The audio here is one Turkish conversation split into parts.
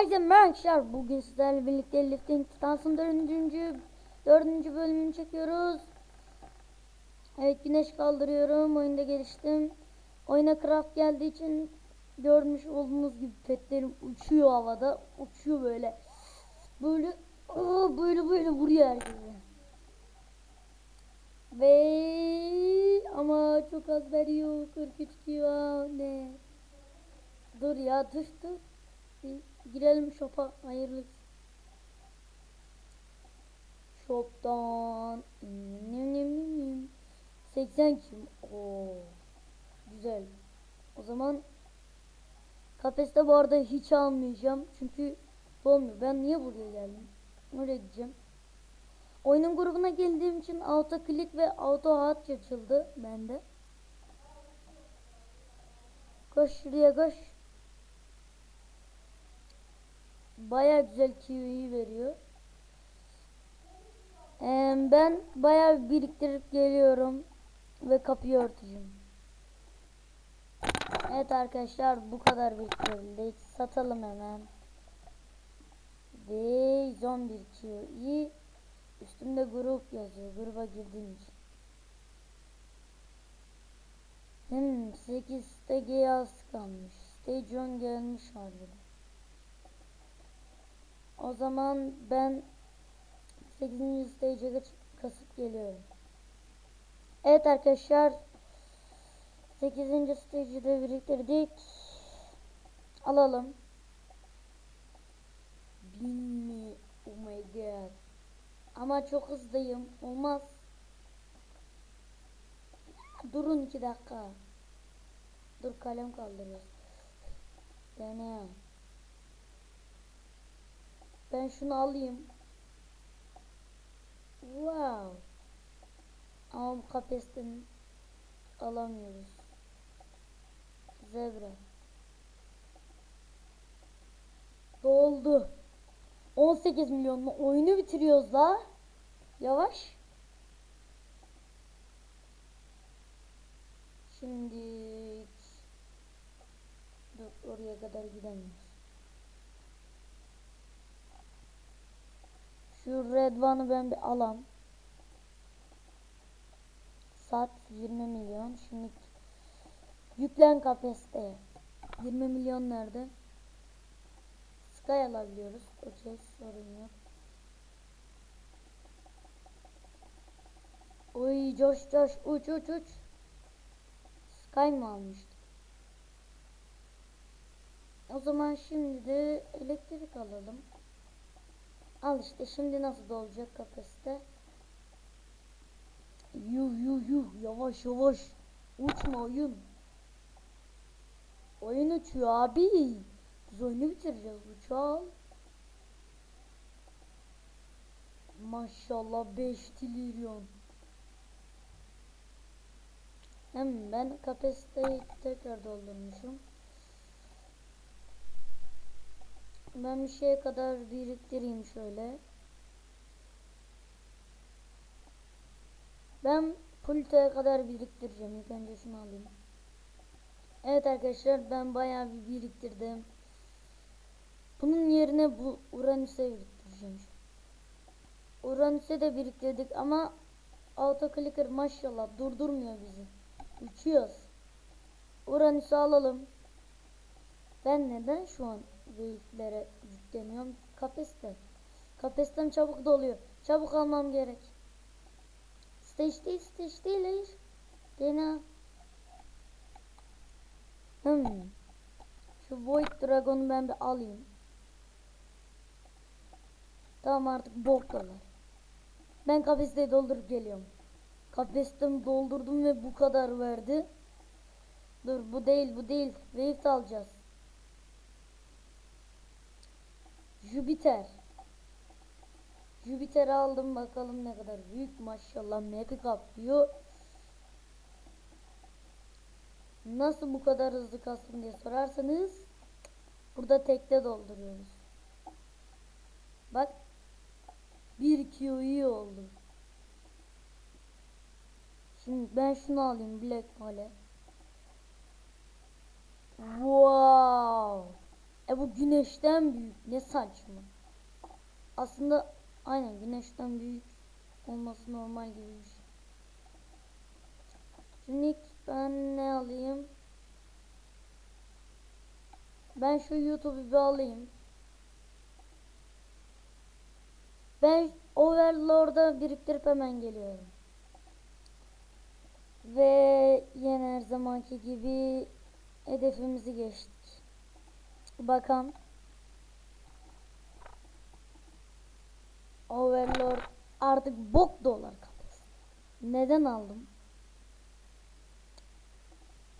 Herkese merhaba arkadaşlar. Bugün sizlerle birlikte Lifting Titans'ın dördüncü, dördüncü bölümünü çekiyoruz. Evet güneş kaldırıyorum. Oyunda geliştim. Oyuna craft geldiği için görmüş olduğunuz gibi petlerim uçuyor havada. Uçuyor böyle. Böyle aa, böyle böyle vuruyor herkese. Ve ama çok az veriyor. 43 kilo ne? Dur ya dur dur. Girelim shop'a. Hayırlısı. Shop'tan. Nim nim nim nim. 80 kim? Oo. Güzel. O zaman kafeste bu arada hiç almayacağım. Çünkü dolmuyor. Ben niye buraya geldim? Öyle gideceğim. Oyunun grubuna geldiğim için auto click ve auto hat açıldı bende. Koş şuraya koş. Baya güzel kiwiyi veriyor. Ee, ben baya biriktirip geliyorum ve kapıyı örteceğim. Evet arkadaşlar bu kadar biriktirdik. Satalım hemen. Ve 111 kiwi. Üstünde grup yazıyor. Gruba girdiğim için. Hmm, 8 stage az kalmış. Stage 10 gelmiş harbiden. O zaman ben 8. stage'e geç kasıp geliyorum. Evet arkadaşlar 8. stage'i de biriktirdik. Alalım. Bin? Oh my god. Ama çok hızlıyım. Olmaz. Durun iki dakika. Dur kalem kaldırıyoruz. Dene. Ben şunu alayım. Wow. Ama bu kafesten alamıyoruz. Zebra. Doldu. 18 milyonlu oyunu bitiriyoruz la. Yavaş. Şimdi dur oraya kadar gidemiyoruz. Şu red one'ı ben bir alam. Sat 20 milyon. Şimdi yüklen kafeste. 20 milyon nerede? Sky alabiliyoruz. Okey sorun yok. Oy coş coş uç uç uç. Sky mı almıştık? O zaman şimdi de elektrik alalım. Al işte şimdi nasıl dolacak kapasite. Yuh yuh yuh yavaş yavaş. Uçma oyun. Oyun uçuyor abi. Biz oyunu bitireceğiz uçal. Maşallah 5 trilyon. Hem ben kapasiteyi tekrar doldurmuşum. Ben bir şeye kadar biriktireyim şöyle. Ben Pluto'ya kadar biriktireceğim. İlk önce şunu alayım. Evet arkadaşlar ben bayağı bir biriktirdim. Bunun yerine bu Uranüs'e biriktireceğim. Uranüs'e de biriktirdik ama autoclicker maşallah durdurmuyor bizi. Uçuyoruz. Uranüs'ü alalım. Ben neden şu an wave'lere yükleniyorum? Kafeste. Kafesten çabuk doluyor. Çabuk almam gerek. Stage değil, stage değil hayır. Hmm. Şu Void Dragon'u ben bir alayım. Tamam artık boktalar. Ben kafesteyi doldurup geliyorum. Kafestem doldurdum ve bu kadar verdi. Dur bu değil bu değil. Wave alacağız. Jüpiter. Jüpiter aldım bakalım ne kadar büyük maşallah map'i kaplıyor. Nasıl bu kadar hızlı kastım diye sorarsanız burada tekte dolduruyoruz. Bak 1 Q iyi oldu. Şimdi ben şunu alayım Black Mole. Wow. E bu güneşten büyük. Ne saçma. Aslında aynen güneşten büyük olması normal gibi bir şey. Şimdi ben ne alayım? Ben şu YouTube'u bir alayım. Ben Overlord'a biriktirip hemen geliyorum. Ve yine her zamanki gibi hedefimizi geçtik. Bakalım. Overlord artık bok dolar kafası. Neden aldım?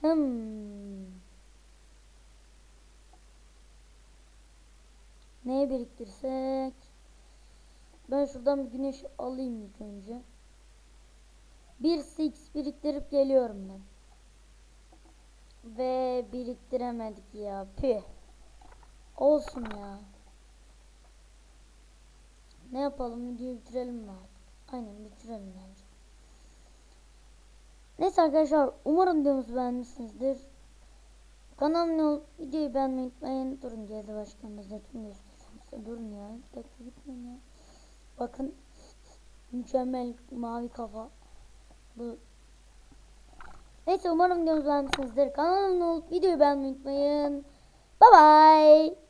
Hmm. Neye biriktirsek? Ben şuradan bir güneş alayım ilk önce. Bir six biriktirip geliyorum ben. Ve biriktiremedik ya. Püh. Olsun ya. Ne yapalım? Videoyu bitirelim mi artık? Aynen bitirelim bence. Neyse arkadaşlar umarım videomuzu beğenmişsinizdir. Kanalıma ol, videoyu beğenmeyi unutmayın. Durun geldi başkanımızda tüm göstereceğim. Durun ya. Bir dakika gitmeyin ya. Bakın. Mükemmel mavi kafa. Bu. Neyse umarım videomuzu beğenmişsinizdir. Kanalıma ol, videoyu beğenmeyi unutmayın. Bye bye.